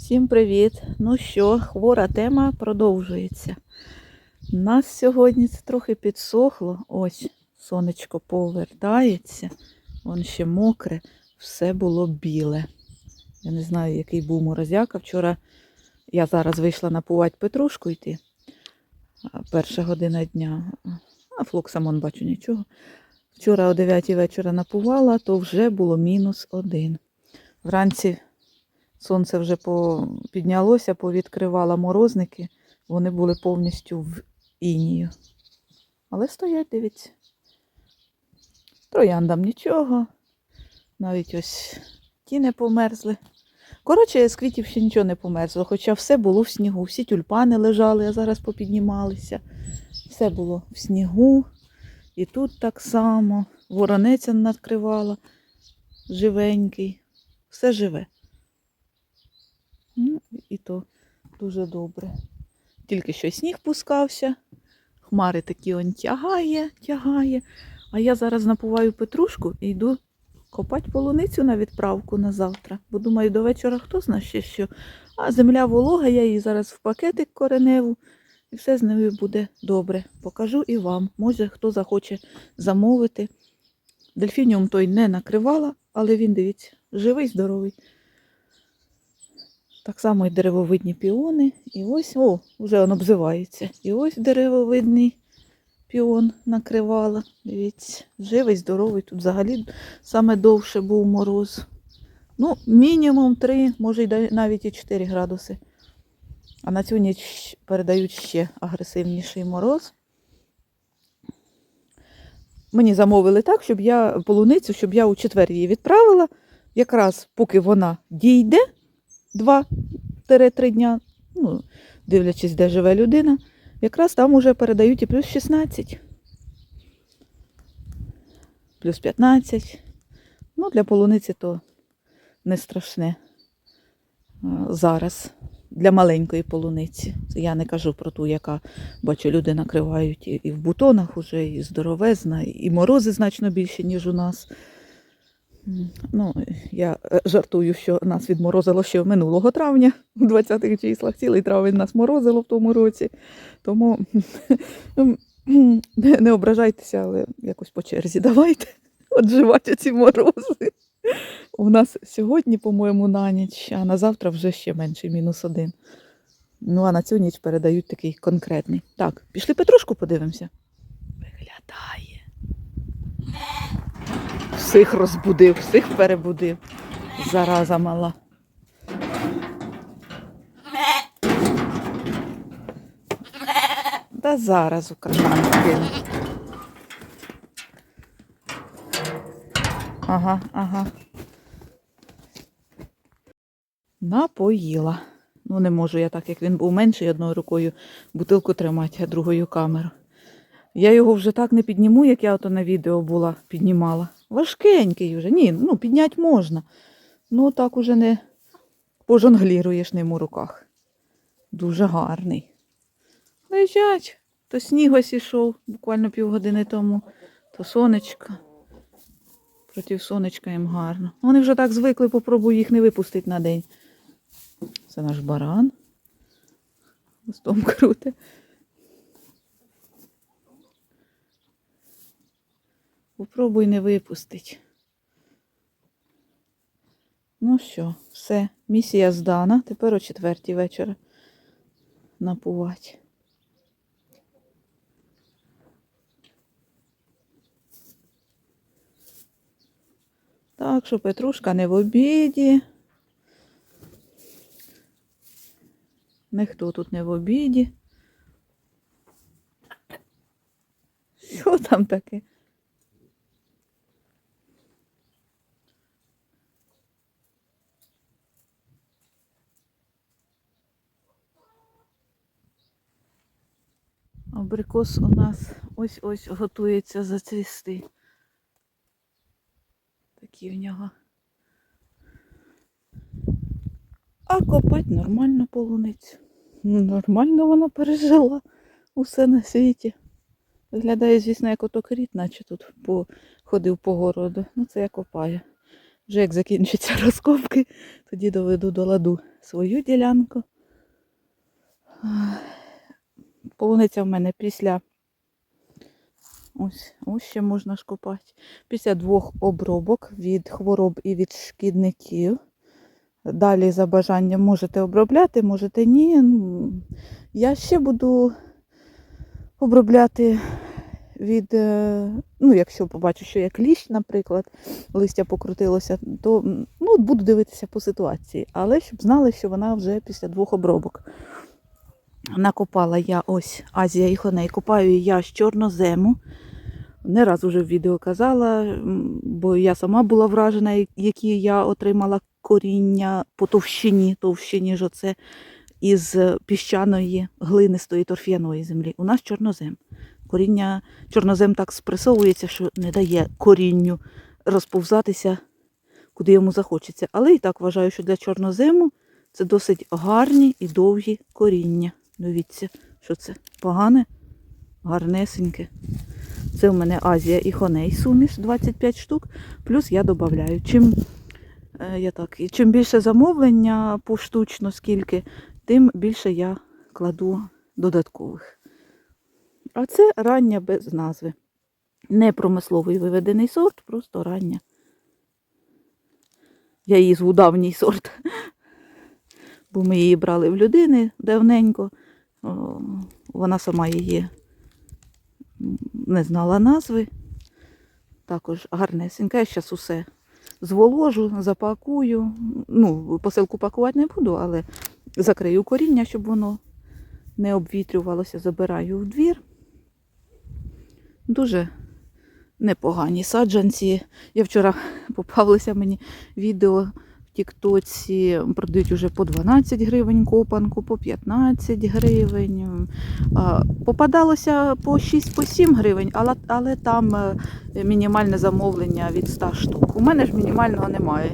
Всім привіт! Ну що, хвора тема продовжується. У нас сьогодні це трохи підсохло. Ось сонечко повертається, вон ще мокре, все було біле. Я не знаю, який був морозяка. Вчора я зараз вийшла напувати петрушку йти. Перша година дня. А флоксамон бачу нічого. Вчора о 9 вечора напувала, то вже було мінус один. Вранці Сонце вже піднялося, повідкривало морозники. Вони були повністю в інію. Але стоять, дивіться. Трояндам нічого. Навіть ось ті не померзли. Коротше, з квітів ще нічого не померзло, хоча все було в снігу. Всі тюльпани лежали, а зараз попіднімалися. Все було в снігу. І тут так само. Ворониця накривала живенький. Все живе. Ну, і то дуже добре. Тільки що сніг пускався, хмари такі он тягає, тягає. А я зараз напуваю петрушку і йду копати полуницю на відправку на завтра. Бо думаю, до вечора хто знає ще що. А земля волога, я її зараз в пакетик кореневу, і все з нею буде добре. Покажу і вам. Може, хто захоче замовити. Дельфініум той не накривала, але він, дивіться, живий, здоровий. Так само і деревовидні піони. І ось, о, вже він обзивається. І ось деревовидний піон накривала. Дивіться, живий, здоровий. Тут взагалі саме довше був мороз. Ну, мінімум 3, може навіть і 4 градуси. А на цю ніч передають ще агресивніший мороз. Мені замовили так, щоб я полуницю, щоб я у четвер її відправила. Якраз поки вона дійде, 2-3 дня, ну, дивлячись, де живе людина, якраз там уже передають і плюс 16, плюс 15. Ну, для полуниці то не страшне зараз. Для маленької полуниці. Я не кажу про ту, яка, бачу, люди накривають і, і в бутонах уже, і здоровезна, і морози значно більше, ніж у нас. Ну, я е, жартую, що нас відморозило ще минулого травня, у 20-х числах, цілий травень нас морозило в тому році. Тому не, не ображайтеся, але якось по черзі давайте отживати ці морози. У нас сьогодні, по-моєму, на ніч, а на завтра вже ще менше, мінус один. Ну, а на цю ніч передають такий конкретний. Так, пішли Петрушку подивимося. Виглядає. Всіх розбудив, всіх перебудив. Зараза мала. Та зараз у карман кину. Ага, ага. Напоїла. Ну, не можу я так, як він був менший, одною рукою бутилку тримати, а другою камеру. Я його вже так не підніму, як я ото на відео була, піднімала. Важкенький вже. Ні, ну підняти можна. Ну так уже не пожонгліруєш ним у руках. Дуже гарний. Лежать. То сніг ось ішов буквально півгодини тому, то сонечко. Проти сонечка їм гарно. Вони вже так звикли, попробую їх не випустити на день. Це наш баран. Хвостом круте. Попробуй не випустить. Ну що, все, місія здана. Тепер о четвертій вечора напувати. Так що Петрушка не в обіді. Ніхто тут не в обіді. Що там таке? Абрикос у нас ось-ось готується зацвісти. Такі в нього. А копать нормально полуницю. Ну, Нормально вона пережила усе на світі. Виглядає, звісно, як ото кріт, наче тут ходив по городу. Ну це я копаю. Вже як закінчаться розкопки, тоді доведу до ладу свою ділянку. Полуниця в мене після. Ось, ось ще можна ж. Після двох обробок від хвороб і від шкідників. Далі за бажанням можете обробляти, можете ні. Ну, Я ще буду обробляти від, е, ну, якщо побачу, що як кліщ, наприклад, листя покрутилося, то ну, буду дивитися по ситуації. Але щоб знали, що вона вже після двох обробок. Накопала я ось Азія і Хоней. Копаю я з чорнозему. Не раз уже в відео казала, бо я сама була вражена, які я отримала коріння по товщині, товщині ж оце із піщаної глинистої торф'яної землі. У нас чорнозем. Коріння чорнозем так спресовується, що не дає корінню розповзатися, куди йому захочеться. Але і так вважаю, що для чорнозему це досить гарні і довгі коріння. Дивіться, що це погане, гарнесеньке. Це в мене Азія і Хоней суміш 25 штук. Плюс я додаю. Чим, е, я чим більше замовлення поштучно, скільки, тим більше я кладу додаткових. А це рання без назви. Не промисловий виведений сорт, просто рання. Я її зву давній сорт. Бо ми її брали в людини давненько. Вона сама її не знала назви. Також гарнесенька. Я зараз усе зволожу, запакую. Ну, посилку пакувати не буду, але закрию коріння, щоб воно не обвітрювалося, забираю в двір. Дуже непогані саджанці. Я вчора попалося мені відео Тіктоці, продають уже по 12 гривень копанку, по 15 гривень. Попадалося по 6 по 7 гривень, але, але там е, мінімальне замовлення від 100 штук. У мене ж мінімального немає.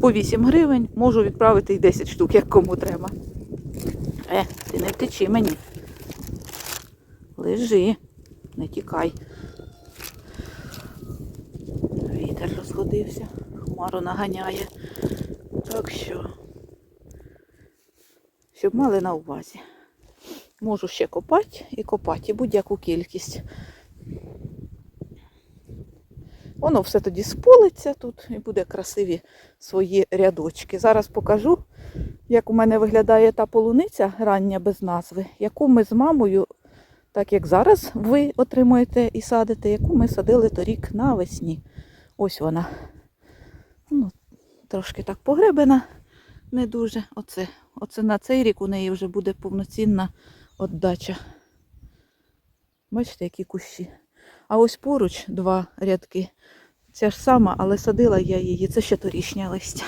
По 8 гривень можу відправити і 10 штук, як кому треба. Е, ти не втечи мені. Лежи, не тікай. Вітер розходився, хмару наганяє. Так що, щоб мали на увазі. Можу ще копати і копати, і будь-яку кількість. Воно все тоді сполиться тут і буде красиві свої рядочки. Зараз покажу, як у мене виглядає та полуниця рання без назви, яку ми з мамою, так як зараз ви отримуєте і садите, яку ми садили торік навесні. Ось вона. Ну, трошки так погребена, не дуже. Оце, оце на цей рік у неї вже буде повноцінна отдача. Бачите, які кущі. А ось поруч два рядки. Ця ж сама, але садила я її. Це ще торішнє листя.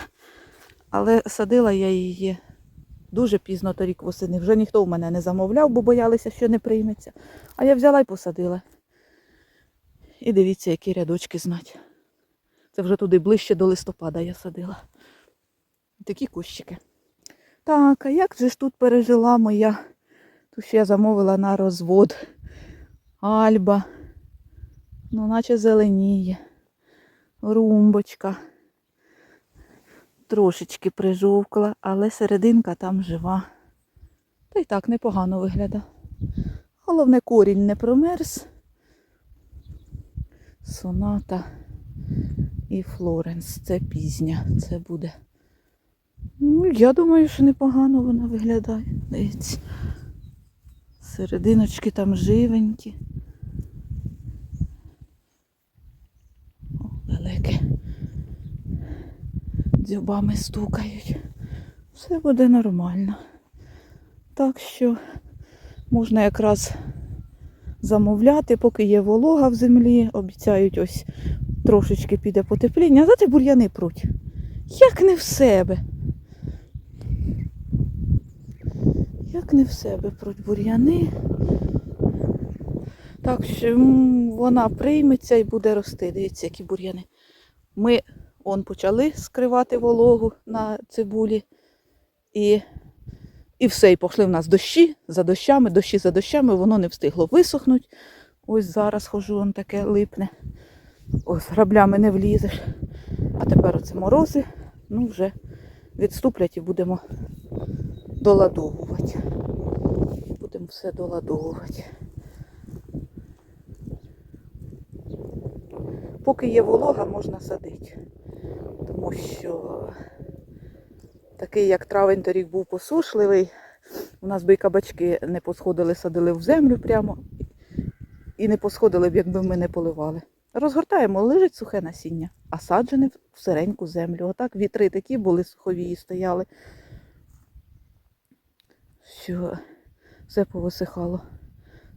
Але садила я її дуже пізно торік восени. Вже ніхто в мене не замовляв, бо боялися, що не прийметься. А я взяла і посадила. І дивіться, які рядочки знать. Це вже туди ближче до листопада я садила. Такі кущики. Так, а як же ж тут пережила моя? Тут ще я замовила на розвод. Альба. Ну, наче зеленіє. Румбочка. Трошечки прижовкла, але серединка там жива. Та й так непогано виглядає. Головне, корінь не промерз. Соната і Флоренс. Це пізня. Це буде. Ну, я думаю, що непогано вона виглядає. Дивіться. Серединочки там живенькі. О, велике. Дзьобами стукають. Все буде нормально. Так що можна якраз замовляти, поки є волога в землі. Обіцяють ось трошечки піде потепління. А зате бур'яни пруть. Як не в себе. Як не в себе пруть бур'яни. Так що вона прийметься і буде рости. Дивіться, які бур'яни. Ми он почали скривати вологу на цибулі. І, і все, і пішли в нас дощі за дощами, дощі за дощами, воно не встигло висохнути. Ось зараз хожу, он таке липне. Ось граблями не влізеш. А тепер оце морози, ну вже відступлять і будемо доладовувати. Будемо все доладовувати. Поки є волога, можна садити. Тому що такий, як травень торік був посушливий, у нас би і кабачки не посходили, садили в землю прямо і не посходили б, якби ми не поливали. Розгортаємо, лежить сухе насіння, а саджене в сиреньку землю. Отак вітри такі були суховії стояли, що все повисихало.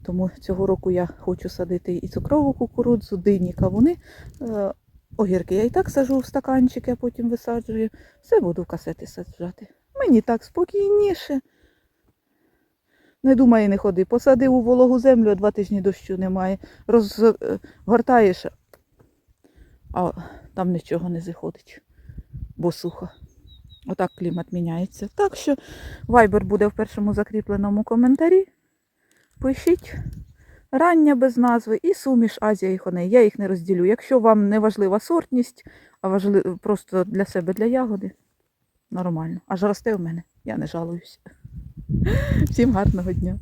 Тому цього року я хочу садити і цукрову кукурудзу, дині, кавуни. Е, Огірки я і так сажу в стаканчики, а потім висаджую. Все буду в касети саджати. Мені так спокійніше. Не думай, не ходи. Посадив у вологу землю, а два тижні дощу немає. Розгортаєш, а там нічого не заходить, бо сухо. Отак клімат міняється. Так що вайбер буде в першому закріпленому коментарі. Пишіть рання без назви і суміш Азія і Хоней. Я їх не розділю. Якщо вам не важлива сортність, а важливо просто для себе, для ягоди, нормально. Аж росте у мене. Я не жалуюся. Всім гарного дня.